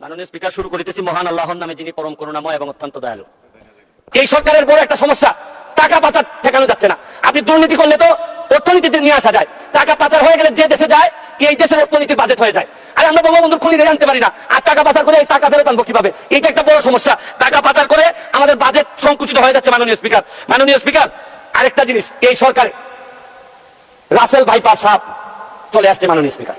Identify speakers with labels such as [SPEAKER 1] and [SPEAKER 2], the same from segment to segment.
[SPEAKER 1] মাননীয় স্পিকার, শুরু করিতেছি। মহান আল্লাহর নামে যিনি পরম করুণাময় এবং অত্যন্ত দয়ালু। এই সরকারের বড় একটা সমস্যা, টাকা পাচার ঠেকানো যাচ্ছে না। আপনি দুর্নীতি করলে তো অর্থনীতিতে নিয়ে আসা যায়। টাকা পাচার হয়ে গেলে যে দেশে যায় এই দেশের অর্থনীতির বাজেট হয়ে যায়? আর আমরা বঙ্গবন্ধুর খনি আনতে পারি না। আর টাকা পাচার করে এই টাকা ফেরত আনব কীভাবে? এটা একটা বড় সমস্যা। টাকা পাচার করে আমাদের বাজেট সংকুচিত হয়ে যাচ্ছে, মাননীয় স্পিকার। মাননীয় স্পিকার, আরেকটা জিনিস, এই সরকারে রাসেল ভাইপার সাপ চলে আসছে, মাননীয় স্পিকার।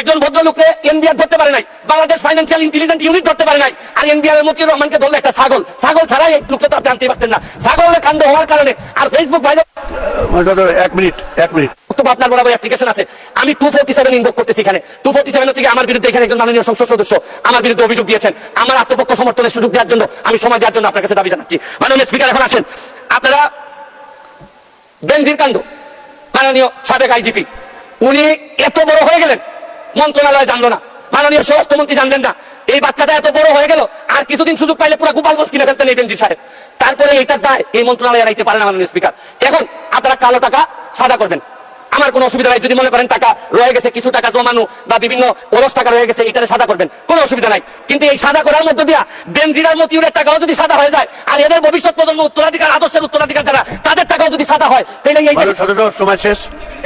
[SPEAKER 1] একজন ভদ্রলোককে এনবিআর ধরতে পারে নাই। বাংলাদেশ ফাইন্যান্সিয়াল ইন্টেলিজেন্স ইউনিট ধরতে পারে নাই। আর এনবিআর এর মতিউর রহমানকে ধরলে একটা ছাগল। ছাগল ছাড়াই এই লোককে তো আপনি আনতে পারতেন না। ছাগলের কাণ্ড হওয়ার কারণে আর ফেসবুক
[SPEAKER 2] মহাশয়, এক মিনিট এক মিনিট।
[SPEAKER 1] আপনার বরাবর অ্যাপ্লিকেশন আছে। আমি টু ফোর্টি সেভেন ইনভোক করতেছি এখানে। টু ফোর্টি সেভেন হচ্ছে আমার বিরুদ্ধে এখানে একজন মাননীয় সংসদ সদস্য আমার বিরুদ্ধে অভিযোগ দিয়েছেন। আমার আত্মপক্ষ সমর্থনের সুযোগ দেওয়ার জন্য আমি সময় দেওয়ার জন্য আপনার কাছে দাবি জানাচ্ছি। মাননীয় স্পিকার এখন আসেন। আপনারা বেনজির কান্ড মাননীয় সাবেক আইজিপি উনি এত বড় হয়ে গেলেন। মন্ত্রণালয় জানলো না। মাননীয় স্বরাষ্ট্রমন্ত্রী জানলেন না। এই বাচ্চাটা এত বড় হয়ে গেল, আর কিছুদিন সুযোগ পাইলে পুরো গোপালগঞ্জ কিনে ফেলতেন এই বেঞ্জি সাহেব। তারপরে এইটার দায় এই মন্ত্রণালয় এড়াইতে পারে না, মাননীয় স্পিকার। এখন আপনারা কালো টাকা সাদা করবেন। আমার কোনো অসুবিধা নাই। যদি মনে করেন টাকা রয়ে গেছে কিছু টাকা জমানো বা বিভিন্ন ওরস টাকা রয়ে গেছে এটারে সাদা করবেন। কোনো অসুবিধা নাই। কিন্তু এই সাদা করার মধ্য দিয়া বেনজিরার মতিউরের টাকাও যদি সাদা হয়ে যায় আর এদের ভবিষ্যৎ প্রজন্ম উত্তরাধিকার আদর্শের উত্তরাধিকার যারা তাদের টাকাও যদি সাদা হয় তাহলে এই
[SPEAKER 2] সময় শেষ।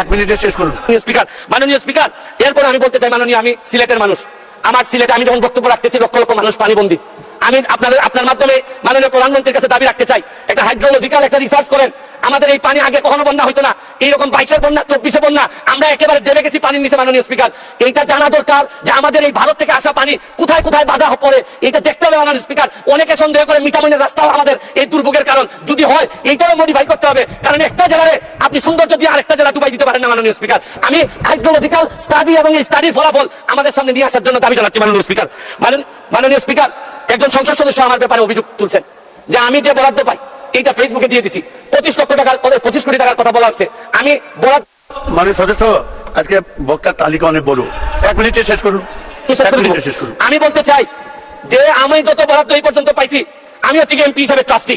[SPEAKER 2] এক মিনিটে শেষ করুন।
[SPEAKER 1] স্পিকার মাননীয় স্পিকার এরপর আমি বলতে চাই মাননীয় আমি সিলেটের মানুষ। আমার সিলেটে আমি যখন বক্তব্য রাখতেছি লক্ষ লক্ষ মানুষ পানিবন্দী। আমি আপনাদের, আপনার মাধ্যমে মাননীয় প্রধানমন্ত্রীর কাছে দাবি রাখতে চাই। একটা হাইড্রোলজিক্যাল একটা রিসার্চ করেন। আমাদের এই পানি আগে কখনো বন্যা হইতো না। এইরকম বাইশের বন্যা, চব্বিশে বন্যা, আমরা একেবারে দেবে গেছি পানির নিচে, মাননীয় স্পিকার। এইটা জানা দরকার যে আমাদের এই ভারত থেকে আসা পানি কোথায় কোথায় বাধা পড়ে এটা দেখতে হবে মাননীয় স্পিকার। অনেকে সন্দেহ করে মিটামিনের রাস্তাও আমাদের এই দুর্ভোগের কারণ। যদি হয়, এইটারও মডিফাই করতে হবে। কারণ একটা জেলারে আপনি সৌন্দর্য দিয়ে আরেকটা জেলা ডুবাই দিতে পারেন না, মাননীয় স্পিকার। আমি হাইড্রোলজিক্যাল স্টাডি এবং এই স্টাডির ফলাফল আমাদের সামনে নিয়ে আসার জন্য দাবি জানাচ্ছি, মাননীয় স্পিকার। মাননীয় স্পিকার একজন সংসদ সদস্য আমার ব্যাপারে অভিযোগ তুলছেন যে আমি যে বরাদ্দ পাই এইটা ফেসবুকে দিয়ে দিছি। পঁচিশ লক্ষ টাকার পঁচিশ কোটি টাকার কথা বলা হচ্ছে। আমি বরাদ্দ
[SPEAKER 2] মানে সদস্য আজকে বক্তার তালিকা অনেক বড়। এক মিনিটে শেষ করুন। এক মিনিটে শেষ করুন।
[SPEAKER 1] আমি বলতে চাই যে আমি যত বরাদ্দ এই পর্যন্ত পাইছি আমি হচ্ছে এমপি হিসাবে ট্রাস্টি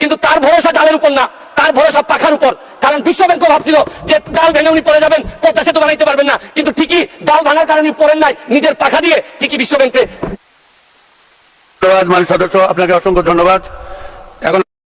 [SPEAKER 1] কিন্তু তার ভরসা ডালের উপর না, তার ভরসা পাখার উপর। কারণ বিশ্ব ব্যাংক ভাবছিল যে ডাল ভেঙে উনি পড়ে যাবেন পদ্মা সেতু বানাইতে পারবেন না। কিন্তু ঠিকই ডাল ভাঙার কারণে পড়েন নাই, নিজের পাখা দিয়ে ঠিকই বিশ্ব ব্যাংকে
[SPEAKER 2] ধন্যবাদ সদস্য, আপনাকে অসংখ্য ধন্যবাদ।